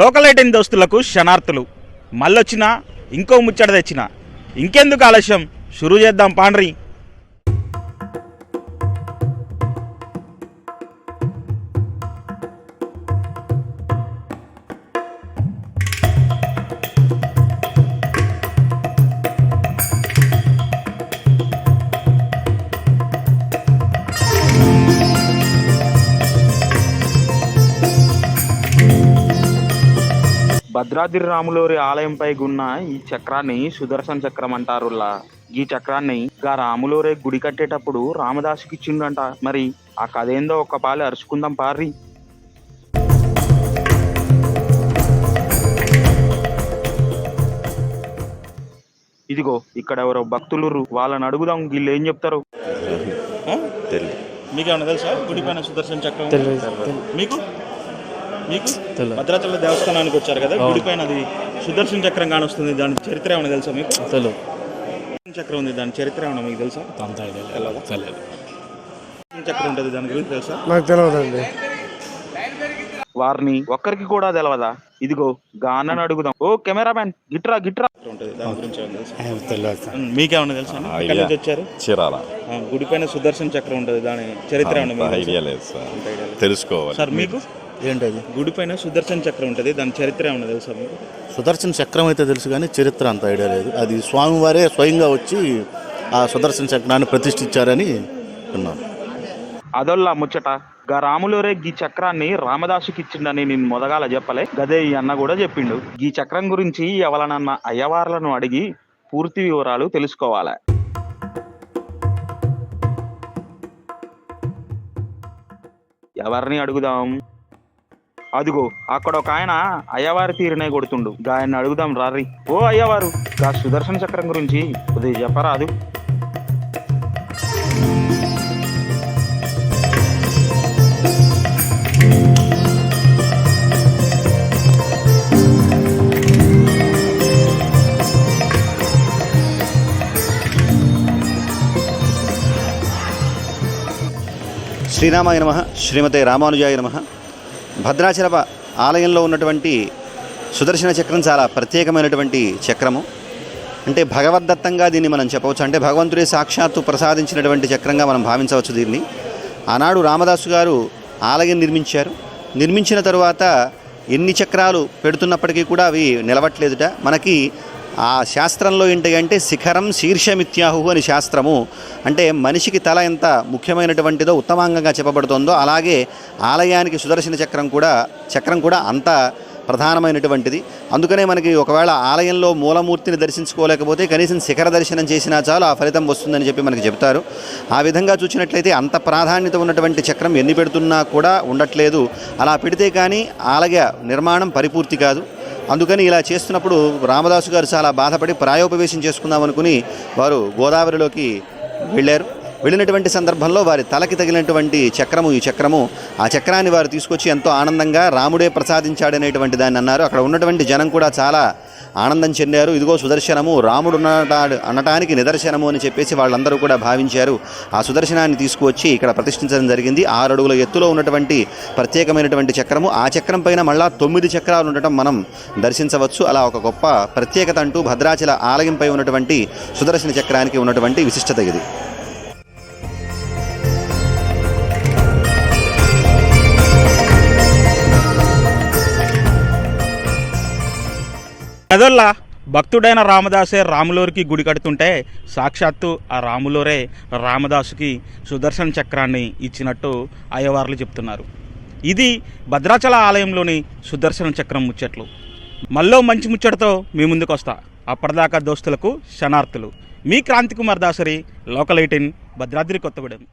Local eighteen దోస్తులకు క్షణార్థులు మళ్ళొచ్చినా ఇంకో ముచ్చట తెచ్చిన. ఇంకెందుకు ఆలస్యం? షురూ చేద్దాం పాండ్రి. భద్రాద్రి రాములోరి ఆలయంపై ఉన్న ఈ చక్రాన్ని సుదర్శన చక్రం అంటారులా. ఈ చక్రాన్ని గా రాములోరే గుడి కట్టేటప్పుడు రామదాసుకి ఇచ్చిండంట. మరి ఆ కథ ఏందో ఒక పాలు అరుచుకుందాం పారి ఇదిగో ఇక్కడ ఎవరో భక్తులు వాళ్ళని అడుగుదాం వీళ్ళు ఏం చెప్తారు. తెలియదు మీకు ఏమన్నా తెలుసా? గుడి పైన సుదర్శన చక్రం? మీకు? మీకు. భద్రాచల దేవస్థానానికి వచ్చారు కదా గుడి పైన అది సుదర్శన చక్రం కానొస్తుంది దాని చరిత్ర ఏమైనా తెలుసా మీకు? తెలియదు చక్రం ఉంది దాని చరిత్ర ఏమైనా మీకు తెలుసా? తెలియదు చక్రం ఉంటుంది దాని గురించి తెలుసా? నాకు తెలియదండి వారిని ఒక్కరికి కూడా తెలవదా? ఇదిగో గానని అడుగుదాం. ఓ కెమెరామ్యాన్ గిట్రా గిట్రా. చక్రం ఉంటుంది దాని గురించి ఏమైనా తెలుసా? తెలియదు ఉమ్, మీకేమైనా తెలుసా? అండి? ఎక్కడి నుంచి వచ్చారు? చీరాల. ఆ, గుడి పైన సుదర్శన చక్రం ఉంటుంది దాని చరిత్ర ఏమైనా మీకు తెలుసా? ఐడియా లేదు సార్. అంత ఐడియా లేదు. తెలుసుకోవాలి. సార్ మీకు? ఏంటది? గుడి పైన సుదర్శన చక్రం ఉంటుంది. దాని చరిత్ర ఏమైనా తెలుసా మీకు? సుదర్శన చక్రం అయితే తెలుసు కానీ చరిత్ర అంత ఐడియా లేదు. అది స్వామివారే స్వయంగా వచ్చి ఆ సుదర్శన చక్రాన్ని ప్రతిష్ఠించారని విన్నాను. అదొల్లా ముచ్చట. గా రాములోరే గీ చక్రాన్ని రామదాసుకి ఇచ్చిండని నేను మొదగాల చెప్పలే. గదే ఈ అన్న కూడా చెప్పిండు. గీ చక్రం గురించి ఎవలనన్న అయ్యవార్లను అడిగి పూర్తి వివరాలు తెలుసుకోవాలి. ఎవరిని అడుగుదాం? అదిగో అక్కడ ఒక ఆయన అయ్యవారి తీరునే కొడుతుండు. గాయన్ని అడుగుదాం రారి ఓ అయ్యవారు గా సుదర్శన చక్రం గురించి కొద్దిగా చెప్పరాదు. శ్రీరామాయ నమ శ్రీమతే రామానుజాయ నమ. భద్రాచల ఆలయంలో ఉన్నటువంటి సుదర్శన చక్రం చాలా ప్రత్యేకమైనటువంటి చక్రము. అంటే భగవద్దత్తంగా దీన్ని మనం చెప్పవచ్చు. అంటే భగవంతుడే సాక్షాత్తు ప్రసాదించినటువంటి చక్రంగా మనం భావించవచ్చు దీన్ని. ఆనాడు రామదాసు గారు ఆలయం నిర్మించారు. నిర్మించిన తరువాత ఎన్ని చక్రాలు పెడుతున్నప్పటికీ కూడా అవి నిలవట్లేదుట. మనకి ఆ శాస్త్రంలో ఏంటి అంటే శిఖరం శీర్షమిత్యాహు అని శాస్త్రము. అంటే మనిషికి తల ఎంత ముఖ్యమైనటువంటిదో ఉత్తమాంగంగా చెప్పబడుతోందో అలాగే ఆలయానికి సుదర్శన చక్రం కూడా చక్రం కూడా అంత ప్రధానమైనటువంటిది. అందుకనే మనకి ఒకవేళ ఆలయంలో మూలమూర్తిని దర్శించుకోలేకపోతే కనీసం శిఖర దర్శనం చేసినా చాలు ఆ ఫలితం వస్తుందని చెప్పి మనకి చెప్తారు. ఆ విధంగా చూసినట్లయితే అంత ప్రాధాన్యత ఉన్నటువంటి చక్రం ఎన్ని పెడుతున్నా కూడా ఉండట్లేదు. అలా పెడితే కానీ ఆలయ నిర్మాణం పరిపూర్తి కాదు. అందుకని ఇలా చేస్తున్నప్పుడు రామదాసు గారు చాలా బాధపడి ప్రాయోపవేశం చేసుకుందాం అనుకుని వారు గోదావరిలోకి వెళ్ళారు. వెళ్ళినటువంటి సందర్భంలో వారి తలకి తగిలినటువంటి చక్రము ఈ చక్రము ఆ చక్రాన్ని వారు తీసుకొచ్చి ఎంతో ఆనందంగా రాముడే ప్రసాదించాడనేటువంటి దాన్ని అన్నారు. అక్కడ ఉన్నటువంటి జనం కూడా చాలా ఆనందం చెందారు. ఇదిగో సుదర్శనము రాముడు ఉన్నటాడు అనటానికి నిదర్శనము అని చెప్పేసి వాళ్ళందరూ కూడా భావించారు. ఆ సుదర్శనాన్ని తీసుకువచ్చి ఇక్కడ ప్రతిష్ఠించడం జరిగింది. ఆరు అడుగుల ఎత్తులో ఉన్నటువంటి ప్రత్యేకమైనటువంటి చక్రము. ఆ చక్రం పైన మళ్ళా తొమ్మిది చక్రాలు ఉండటం మనం దర్శించవచ్చు. అలా ఒక గొప్ప ప్రత్యేకత అంటూ భద్రాచల ఆలయంపై ఉన్నటువంటి సుదర్శన చక్రానికి ఉన్నటువంటి విశిష్టత ఇది. మెదళ్ళ భక్తుడైన రామదాసే రాములోరికి గుడి కడుతుంటే సాక్షాత్తు ఆ రాములోరే రామదాసుకి సుదర్శన చక్రాన్ని ఇచ్చినట్టు అయ్యవార్లు చెప్తున్నారు. ఇది భద్రాచల ఆలయంలోని సుదర్శన చక్రం ముచ్చట్లు. మళ్ళీ మంచి ముచ్చటతో మీ ముందుకు వస్తా అప్పటిదాకా దోస్తులకు శనార్థులు మీ క్రాంతి కుమార్ దాసరి లోకల్ ఎయిటీన్ భద్రాద్రి కొత్తగూడెం.